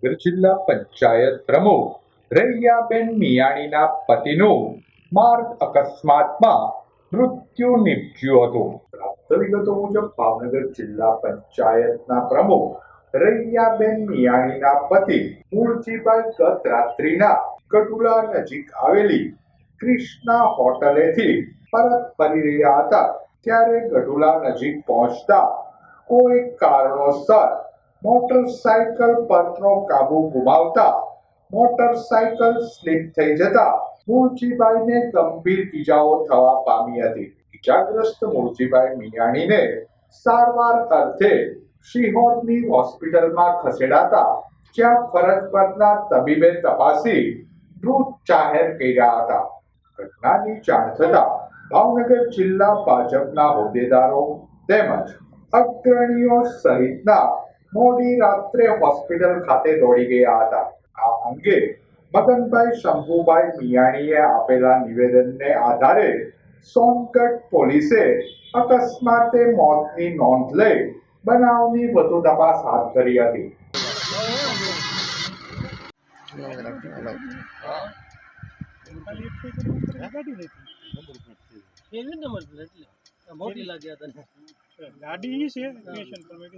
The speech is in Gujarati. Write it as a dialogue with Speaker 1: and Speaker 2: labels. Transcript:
Speaker 1: ભાવનગર જિલ્લા પંચાયત પ્રમુખ રૈયાબેન મિયાણીના પતિનું માર્ગ અકસ્માતમાં મૃત્યુ નીપજ્યું હતું પ્રાપ્ત વિગતો મુજબ ભાવનગર જિલ્લા પંચાયતના પ્રમુખ રૈયાબેન મિયાણીના પતિ મૂળજીભાઈ ગત રાત્રિના કટુલા નજીક આવેલી ક્રિષ્ના હોટલેથી પરત ફરી રહ્યા હતા ત્યારે ગઢુલા નજીક પહોંચતા કોઈ કારણોસર મોટરસાયકલ પરનો કાબુ ગુમાવતા મોટરસાયકલ સ્લીપ થઈ જતા મૂળજીભાઈને ગંભીર ઈજાઓ થવા પામી હતી. ઈજાગ્રસ્ત મૂળજીભાઈ મિયાણીને સારવાર અર્થે શિહોરની હોસ્પિટલમાં ખસેડાતા જ્યાં ફરજ પરના તબીબે તપાસી મૃત જાહેર કર્યા હતા. ઘટનાની જાણ થતાં ભાવનગર જિલ્લા ભાજપના હોદ્દેદારો તેમજ અગ્રણીઓ સહિતના મોડી રાત્રે હોસ્પિટલ ખાતે દોડી ગયા હતા. આ અંગે મદનભાઈ શંભુભાઈ મિયાણીએ આપેલા નિવેદનને આધારે સોનગઢ પોલીસે અકસ્માતે મોતની નોંધ લઈ બનાવની વધુ તપાસ હાથ ધરી હતી.
Speaker 2: ગાડી છે